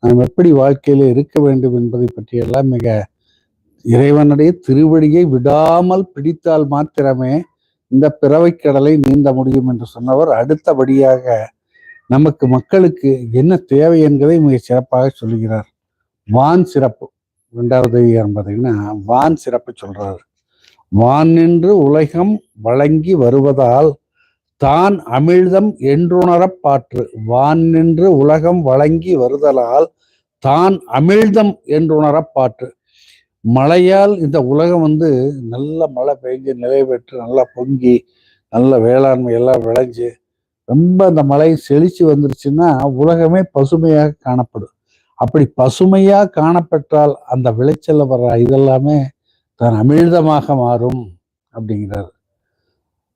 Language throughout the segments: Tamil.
நாம் எப்படி வாழ்க்கையில் இருக்க வேண்டும் என்பதை பற்றியெல்லாம் மிக இறைவனுடைய திருவடியை விடாமல் பிடித்தால் மாத்திரமே இந்த பிறவைக் கடலை நீந்த முடியும் என்று சொன்னவர். அடுத்தபடியாக நமக்கு மக்களுக்கு என்ன தேவை என்பதை மிக சிறப்பாக சொல்கிறார். வான் சிறப்பு. இரண்டாவது அதிகாரம் பார்த்தீங்கன்னா வான் சிறப்பு சொல்றாரு. வான் நின்று உலகம் வழங்கி வருவதால் தான் அமிழ்தம் என்றுணரப் பாற்று. வான் நின்று உலகம் வழங்கி வருதலால் தான் அமிழ்தம் என்றுணரப் பாற்று. மழையால் இந்த உலகம் வந்து நல்ல மழை பெஞ்சு நிலை பெற்று நல்லா பொங்கி நல்ல வேளாண்மை எல்லாம் விளைஞ்சு ரொம்ப அந்த மழை செழிச்சு வந்துருச்சுன்னா உலகமே பசுமையாக காணப்படும். அப்படி பசுமையா காணப்பெற்றால் அந்த விளைச்சலில் வர்ற இதெல்லாமே தான் அமிழ்தமாக மாறும் அப்படிங்கிறார்.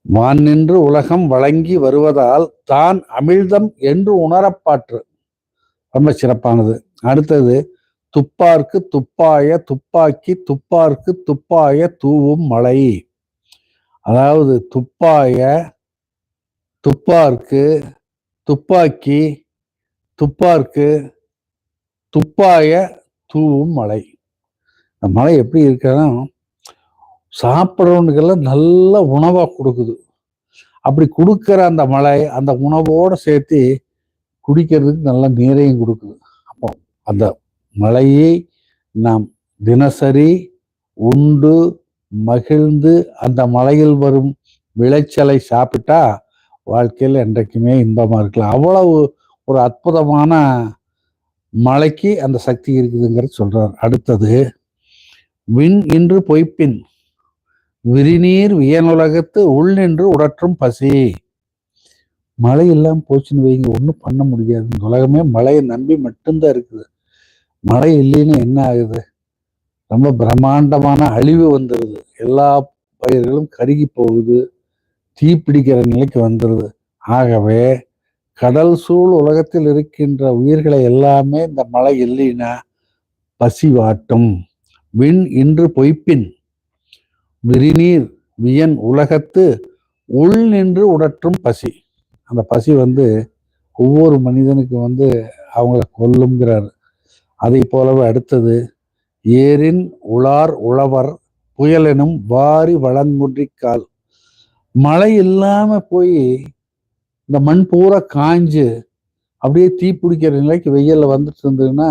வான் நின்று உலகம் வழங்கி வருவதால் தான் அமிழ்தம் என்று உணரப்பாற்று. ரொம்ப சிறப்பானது. அடுத்தது துப்பார்க்கு துப்பாய துப்பாக்கி துப்பார்க்கு துப்பாய தூவும் மழை அதாவது துப்பாய துப்பார்க்கு துப்பாக்கி துப்பார்க்கு துப்பாய தூவும் மழை இந்த மழை எப்படி இருக்குன்னா சாப்பிட்றவனுக்கெல்லாம் நல்ல உணவாக கொடுக்குது. அப்படி கொடுக்குற அந்த மழை அந்த உணவோடு சேர்த்து குடிக்கிறதுக்கு நல்ல நீரையும் கொடுக்குது. அப்போ அந்த மழையை நாம் தினசரி உண்டு மகிழ்ந்து அந்த மலையில் வரும் விளைச்சலை சாப்பிட்டா வாழ்க்கையில் என்றைக்குமே இன்பமாக இருக்கலாம். அவ்வளவு ஒரு அற்புதமான மலைக்கு அந்த சக்தி இருக்குதுங்கிறது சொல்கிறார் அடுத்தது விண் இன்று பொய்ப்பின். விரிநீர் வியனுலகத்து உள் நின்று உடற்றும் பசி. மழை எல்லாம் போச்சுன்னு வைங்க ஒன்றும் பண்ண முடியாது. இந்த உலகமே மழையை நம்பி மட்டும்தான் இருக்குது. மழை இல்லைன்னு என்ன ஆகுது? ரொம்ப பிரம்மாண்டமான அழிவு வந்துடுது எல்லா பயிர்களும் கருகி போகுது. தீ பிடிக்கிற நிலைக்கு வந்துடுது ஆகவே கடல் சூழ் உலகத்தில் இருக்கின்ற உயிர்களை எல்லாமே இந்த மழை இல்லைன்னா பசி வாட்டும். விண் இன்று பொய்ப்பின். விரிநீர் வியன் உலகத்து உள் நின்று உடற்றும் பசி. அந்த பசி வந்து ஒவ்வொரு மனிதனுக்கு வந்து அவங்கள கொல்லுங்கிறார். அதை போலவே அடுத்தது ஏரின் உளார் உழவர் புயலெனும் வாரி வளங்குன்றிக்கால் மழை இல்லாம போய் இந்த மண் பூரா காஞ்சு அப்படியே தீ பிடிக்கிற நிலைக்கு வெயில்ல வந்துட்டு இருந்ததுன்னா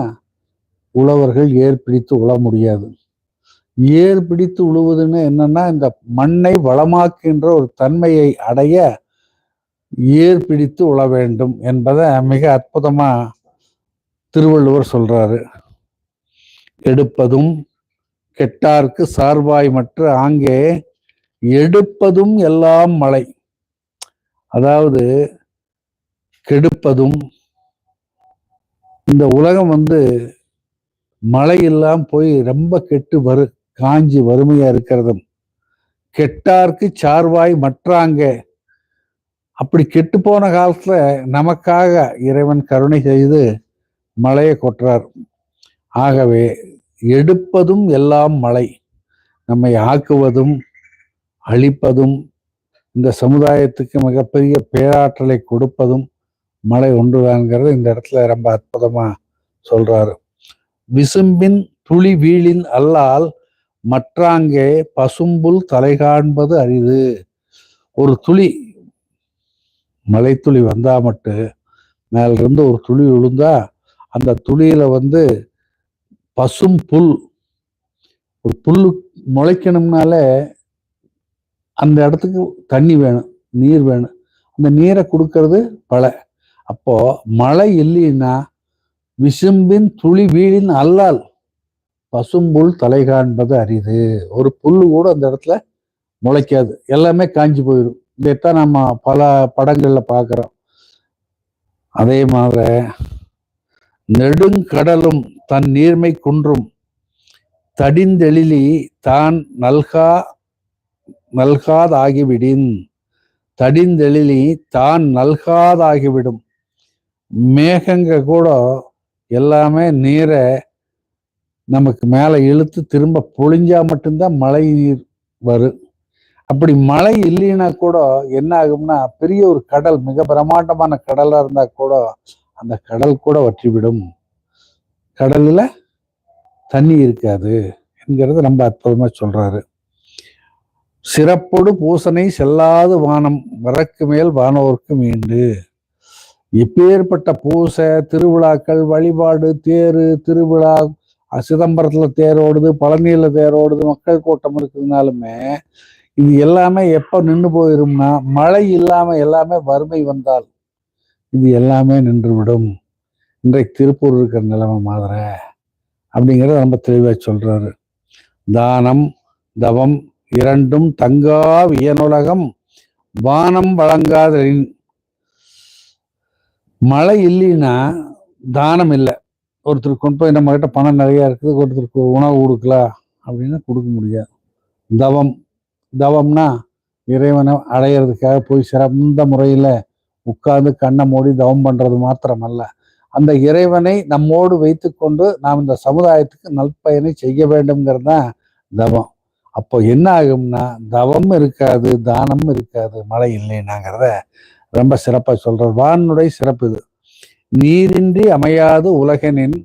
உழவர்கள் ஏர் பிடித்து உழ முடியாது. ஏர் பிடித்து உழுவதுன்னு என்னன்னா இந்த மண்ணை வளமாக்குகின்ற ஒரு தன்மையை அடைய ஏர் பிடித்து உழ வேண்டும் என்பதை மிக அற்புதமா திருவள்ளுவர் சொல்றாரு. எடுப்பதும் கெட்டார்க்கு சார்பாய் மற்ற ஆங்கே எடுப்பதும் எல்லாம் மழை. அதாவது கெடுப்பதும் இந்த உலகம் வந்து மழை எல்லாம் போய் ரொம்ப கெட்டு வரு. காஞ்சி வறுமையா இருக்கிறதும் கெட்டார்க்கு சார்வாய் மற்றாங்க. அப்படி கெட்டு போன காலத்துல நமக்காக இறைவன் கருணை செய்து மழையை கொட்டுறார். ஆகவே எடுப்பதும் எல்லாம் மழை நம்மை ஆக்குவதும் அழிப்பதும் இந்த சமுதாயத்துக்கு மிகப்பெரிய பேராற்றலை கொடுப்பதும் மழை ஒன்றுதான்ங்கிறது இந்த இடத்துல ரொம்ப அற்புதமா சொல்றாரு. விசும்பின் துளி வீழின் அல்லால் மற்றாங்கே பசும்புல் தலை காண்பது அரிது. ஒரு துளி மலைத்துளி வந்தா மட்டும் மேல இருந்து ஒரு துளி விழுந்தா அந்த துளியில வந்து பசும் புல் ஒரு புல்லு முளைக்கணும்னாலே அந்த இடத்துக்கு தண்ணி வேணும் நீர் வேணும். அந்த நீரை கொடுக்கறது மழை அப்போ மழை இல்லைன்னா விசும்பின் துளி வீழின் அல்லால் பசும்புல் தலை காண்பது அரிது. ஒரு புல்லு கூட அந்த இடத்துல முளைக்காது. எல்லாமே காஞ்சி போயிடும் இதைத்தான் நம்ம பல படங்களில் பார்க்குறோம் அதே மாதிரி நெடுங்கடலும் தன் நீர்மை குன்றும். தடிந்தெழிலி தான் நல்கா நல்காதாகிவிடின். தடிந்தெழிலி தான் நல்காதாகிவிடும். மேகங்க கூட எல்லாமே நீரை நமக்கு மேலே இழுத்து திரும்ப பொழிஞ்சா மட்டும்தான் மழை நீர் வரும் அப்படி மழை இல்லைன்னா கூட என்ன ஆகும்னா பெரிய ஒரு கடல் மிக பிரம்மாண்டமான கடலாக இருந்தால் கூட அந்த கடல் கூட வற்றிவிடும். கடலில் தண்ணி இருக்காது என்கிறது ரொம்ப அற்புதமாக சொல்கிறாரு சிறப்போடு பூசனை செல்லாது வானம் வரக்கு மேல் வானோர்க்கு மீண்டு. இப்பேற்பட்ட பூசை திருவிழாக்கள் வழிபாடு தேரு திருவிழா சிதம்பரத்துல தேரோடுது ஓடுது பழனியில மக்கள் கூட்டம் இருக்குதுனாலுமே இது எல்லாமே எப்ப நின்று போயிரும்னா மழை இல்லாம எல்லாமே வறுமை வந்தால் இது எல்லாமே நின்றுவிடும். இன்றைக்கு திருப்பூர் இருக்கிற நிலைமை மாதிரி அப்படிங்கிறத ரொம்ப தெளிவாக சொல்றாரு. தானம் தவம் இரண்டும் தங்கா வியனுலகம் வானம் வழங்காதலின். மழை இல்லைன்னா தானம் இல்லை. ஒருத்தருக்கு கொண்டு போய் நம்ம கிட்ட பணம் நிறையா இருக்குது ஒருத்தருக்கு உணவு கொடுக்கலாம் அப்படின்னா கொடுக்க முடியாது. தவம் தவம்னா இறைவனை அடையிறதுக்காக போய் சிறந்த முறையில் உட்கார்ந்து கண்ணை மூடி தவம் பண்ணுறது மாத்திரமல்ல. அந்த இறைவனை நம்மோடு வைத்துக்கொண்டு நாம் இந்த சமுதாயத்துக்கு நற்பயனை செய்ய வேண்டும்ங்கிறது தான் தவம். அப்போ என்ன ஆகும்னா தவம் இருக்காது தானம் இருக்காது மழை இல்லைன்னாங்கிறத ரொம்ப சிறப்பாக சொல்றார். வானுடைய சிறப்பு இது. நீரின்றி அமையாது உலகனின்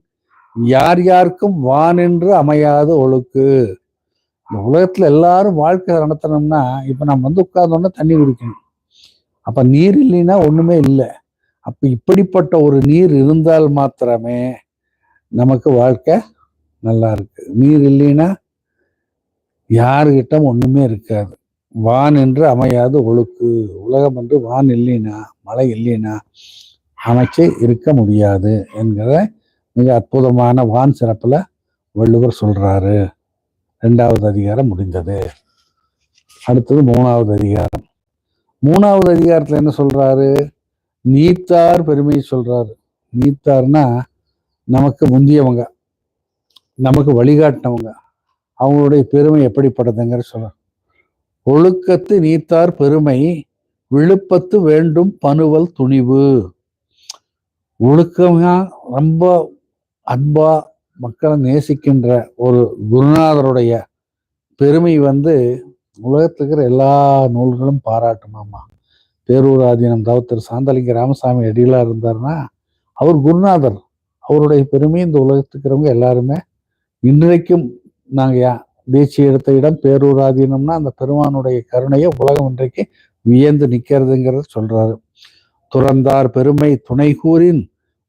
யார் யாருக்கும் வானென்று அமையாது ஒழுக்கு. இந்த உலகத்துல எல்லாரும் வாழ்க்கை நடத்தணும்னா இப்ப நம்ம வந்து உட்கார்ந்தோன்னா தண்ணி குடிக்கணும். அப்ப நீர் இல்லைன்னா ஒண்ணுமே இல்லை. அப்ப இப்படிப்பட்ட ஒரு நீர் இருந்தால் மாத்திரமே நமக்கு வாழ்க்கை நல்லா இருக்கு. நீர் இல்லைன்னா யாருகிட்ட ஒண்ணுமே இருக்காது. வான் என்று அமையாது ஒழுக்கு. உலகம் என்று வான் இல்லைனா மழை இல்லைனா அமைச்சு இருக்க முடியாது என்கிற மிக அற்புதமான வான் சிறப்பில் வள்ளுவர் சொல்கிறாரு ரெண்டாவது அதிகாரம் முடிந்தது. அடுத்தது மூணாவது அதிகாரம். மூணாவது அதிகாரத்தில் என்ன சொல்கிறாரு நீத்தார் பெருமை சொல்கிறாரு நீத்தார்னா நமக்கு முந்தியவங்க நமக்கு வழிகாட்டினவங்க அவங்களுடைய பெருமை எப்படிப்பட்டதுங்கிற சொல்ல ஒழுக்கத்து நீத்தார் பெருமை விழுப்பத்து வேண்டும் பனுவல் துணிவு. ஒழுக்கமாக ரொம்ப அன்பா மக்களை நேசிக்கின்ற ஒரு குருநாதருடைய பெருமை வந்து உலகத்துல இருக்கிற எல்லா நூல்களும் பாராட்டணுமா பேரூராதீனம் தவத்தர் சாந்தலிங்க ராமசாமி அடிகளா இருந்தாருன்னா அவர் குருநாதர். அவருடைய பெருமை இந்த உலகத்துக்கு இருக்கிறவங்க எல்லாருமே இன்றைக்கும் நாங்க தேசிய எடுத்த இடம் பேரூராதீனம்னா அந்த பெருமானுடைய கருணையை உலகம் இன்றைக்கு வியந்து நிக்கிறதுங்கிறத சொல்றாரு. துறந்தார் பெருமை துணை கூறின்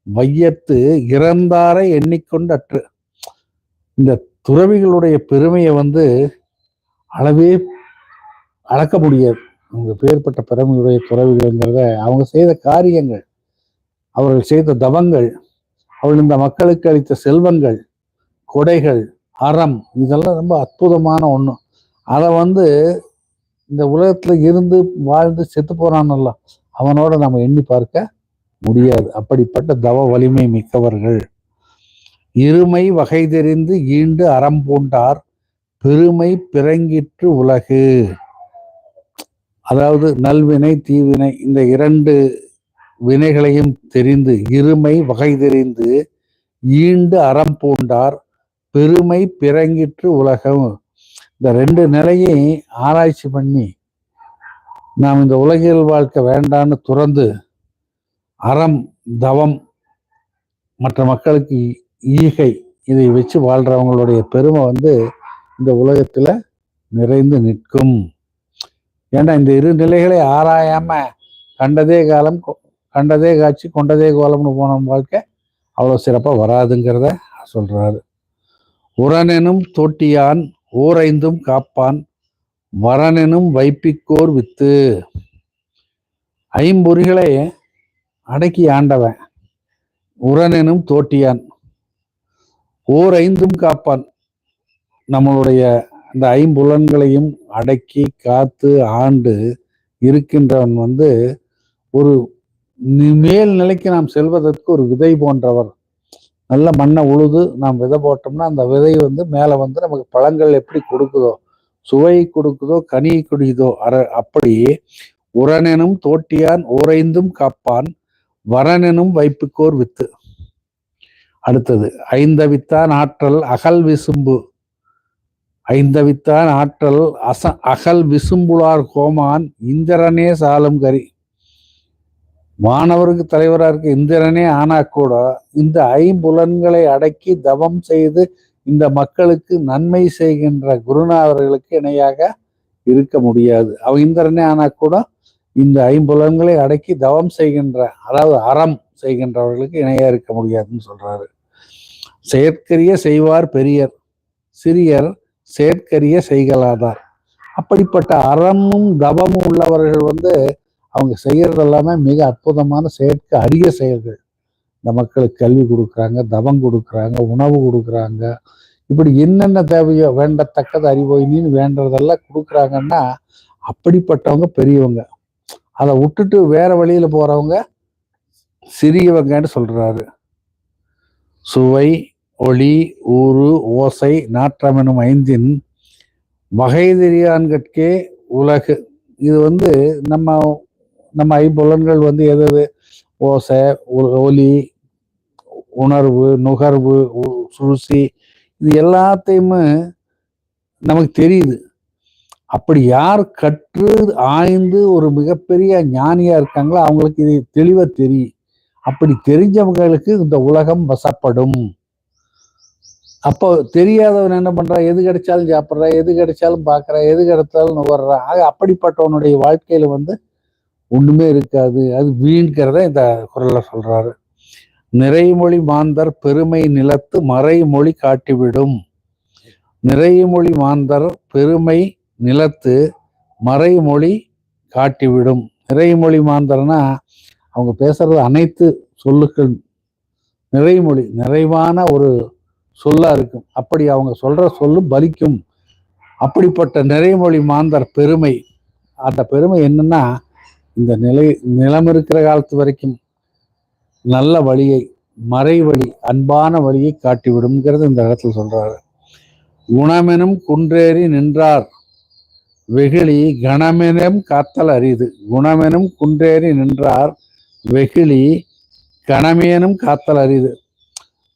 வையத்து இறந்தாரை எண்ணிக்கொண்டற்று. இந்த துறவிகளுடைய பெருமையை வந்து அளவே அளக்க முடியாது அவங்க பேர்பட்ட பெருமையுடைய துறவிகள்ங்கிறத அவங்க செய்த காரியங்கள் அவர்கள் செய்த தவங்கள் அவர்கள் இந்த மக்களுக்கு அளித்த செல்வங்கள் கொடைகள் அறம் இதெல்லாம் ரொம்ப அற்புதமான ஒன்று அதை வந்து இந்த உலகத்தில் இருந்து வாழ்ந்து செத்து போறானல்ல அவனோட நம்ம எண்ணி பார்க்க முடியாது. அப்படிப்பட்ட தவ வலிமை மிக்கவர்கள். இருமை வகை தெரிந்து ஈண்டு அறம் பூண்டார். பெருமை பிறங்கிற்று உலகு. அதாவது நல்வினை தீவினை இந்த இரண்டு வினைகளையும் தெரிந்து இருமை வகை தெரிந்து ஈண்டு அறம் பூண்டார். பெருமை பிறங்கிற்று உலகம். இந்த ரெண்டு நிலையை ஆராய்ச்சி பண்ணி நாம் இந்த உலகியல் வாழ்க்கை வேண்டான்னு துறந்து அறம் தவம் மற்ற மக்களுக்கு ஈகை இதை வச்சு வாழ்றவங்களுடைய பெருமை வந்து இந்த உலகத்தில் நிறைந்து நிற்கும். ஏன்னா இந்த இரு நிலைகளை ஆராயாம கண்டதே காலம் கொ- கண்டதே காட்சி கொண்டதே கோலம்னு போன வாழ்க்கை அவ்வளோ சிறப்பாக வராதுங்கிறத சொல்றாரு. உரனெனும் தோட்டியான் ஊரைந்தும் காப்பான் வரனெனும் வைப்பிக்கோர் வித்து. ஐம்பொறிகளை அடக்கி ஆண்டவன் உரனெனும் தோட்டியான் ஓர் ஐந்தும் காப்பான். நம்மளுடைய அந்த ஐம்புலன்களையும் அடக்கி காத்து ஆண்டு இருக்கின்றவன் வந்து ஒரு மேல் நிலைக்கு நாம் செல்வதற்கு ஒரு விதை போன்றவர். நல்ல மண்ணை உழுது நாம் விதை போட்டோம்னா அந்த விதை வந்து மேலே வந்து நமக்கு பழங்கள் எப்படி கொடுக்குதோ சுவை கொடுக்குதோ கனி குடிக்குதோ அர அப்படி உரனெனும் தோட்டியான் ஓரைந்தும் காப்பான் வரனெனும் வைப்புக்கோர் வித்து. அடுத்தது ஐந்தவித்தான் ஆற்றல் அகல் விசும்பு. ஐந்தவித்தான் ஆற்றல் அச அகல் விசும்புளார் கோமான் இந்திரனே சாலும் கரி. மாணவருக்கு தலைவராக இருக்க இந்திரனே ஆனா கூட இந்த ஐம்புலன்களை அடக்கி தவம் செய்து இந்த மக்களுக்கு நன்மை செய்கின்ற குருநாதர்களுக்கு இணையாக இருக்க முடியாது. அவ இந்திரனே ஆனா கூட இந்த ஐம்புலன்களை அடக்கி தவம் செய்கின்ற அதாவது அறம் செய்கின்றவர்களுக்கு இணையா இருக்க முடியாதுன்னு சொல்றாரு. செயற்கரிய செய்வார் பெரியர் சிறியர் செயற்கரிய செய்கலாதார் அப்படிப்பட்ட அறமும் தவமும் உள்ளவர்கள் வந்து அவங்க செய்யறது எல்லாமே மிக அற்புதமான செயற்கை அரிய செயல்கள். இந்த மக்களுக்கு கல்வி கொடுக்குறாங்க தவம் கொடுக்குறாங்க உணவு கொடுக்குறாங்க. இப்படி என்னென்ன தேவையோ வேண்டத்தக்கது அறிவோயினின்னு வேண்டதெல்லாம் கொடுக்குறாங்கன்னா அப்படிப்பட்டவங்க பெரியவங்க. அதை விட்டுட்டு வேற வழியில் போகிறவங்க சிறியவங்கன்னு சொல்கிறாரு சுவை ஒளி ஊறு ஓசை நாற்றம் எனும் ஐந்தின் வகை தெரியான்கட்கே உலகு. இது வந்து நம்ம நம்ம ஐம்புலன்கள் வந்து எது ஓசை ஒலி உணர்வு நுகர்வு உ- இது எல்லாத்தையுமே நமக்கு தெரியுது. அப்படி யார் கற்று ஆய்ந்து ஒரு மிகப்பெரிய ஞானியா இருக்காங்களோ அவங்களுக்கு இது தெளிவா தெரியும். அப்படி தெரிஞ்சவங்களுக்கு இந்த உலகம் வசப்படும். அப்போ தெரியாதவன் என்ன பண்றான் எது கிடைச்சாலும் சாப்பிட்றான் எது கிடைச்சாலும் பார்க்குறான் எது கிடைச்சாலும் நுகர்றான் ஆக அப்படிப்பட்டவனுடைய வாழ்க்கையில வந்து ஒண்ணுமே இருக்காது. அது வீண்கிறத இந்த குரல்ல சொல்றாரு. நிறைமொழி மாந்தர் பெருமை நிலத்து மறைமொழி காட்டிவிடும். நிறைமொழி மாந்தர் பெருமை நிலத்து மறைமொழி காட்டிவிடும். நிறைமொழி மாந்தர்னா அவங்க பேசுறது அனைத்து சொல்லுக்கள் நிறைமொழி நிறைவான ஒரு சொல்லா இருக்கும். அப்படி அவங்க சொல்ற சொல்லு பலிக்கும். அப்படிப்பட்ட நிறைமொழி மாந்தர் பெருமை அந்த பெருமை என்னன்னா இந்த நிலை நிலம் இருக்கிற காலத்து வரைக்கும் நல்ல வழியை மறை வழி அன்பான வழியை காட்டிவிடும்ங்கிறது இந்த இடத்துல சொல்றாரு. குணமெனும் குன்றேறி நின்றார். வெகுளி கணமெனும் காத்தல் அரிது. குணமெனும் குன்றேறி நின்றார். வெகுளி கணமேனும் காத்தல் அரிது.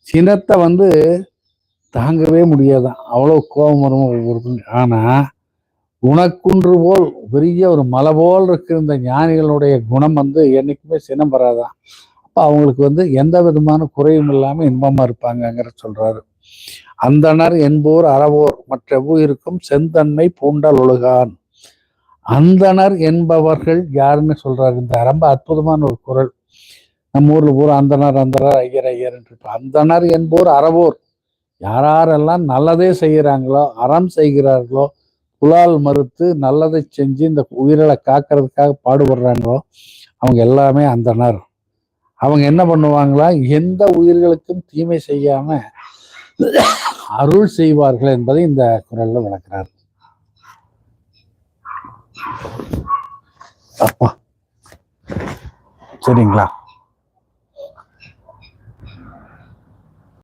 சினத்தை வந்து தாங்கவே முடியாதான் அவ்வளவு கோபம் வரும் ஆனால் குணக்குன்று போல் பெரிய ஒரு மலை போல் இருக்கிற இந்த ஞானிகளுடைய குணம் வந்து என்னைக்குமே சினம் வராதான் அப்போ அவங்களுக்கு வந்து எந்த விதமான குறையும் இல்லாமல் இன்பமாக இருப்பாங்கங்கிற சொல்றாரு. அந்தணர் என்போர் அறவோர் மற்ற உயிருக்கும் செந்தன்மை பூண்டல் ஒழுகான். அந்தணர் என்பவர்கள் யாருன்னு சொல்றாரு. இந்த ரொம்ப அற்புதமான ஒரு குரல். நம்ம ஊர்ல பூரா அந்தணர் அந்தனர் ஐயர் ஐயர் அந்தணர் என்போர் அறவோர். யாரெல்லாம் நல்லதே செய்கிறாங்களோ அறம் செய்கிறார்களோ புலால் மறுத்து நல்லதை செஞ்சு இந்த உயிர்களை காக்கிறதுக்காக பாடுபடுறாங்களோ அவங்க எல்லாமே அந்தணர். அவங்க என்ன பண்ணுவாங்களா? எந்த உயிர்களுக்கும் தீமை செய்யாம அருள் செய்வார்கள் என்பதை இந்த குரல்ல விளக்குறார். அப்பா. சரிங்களா?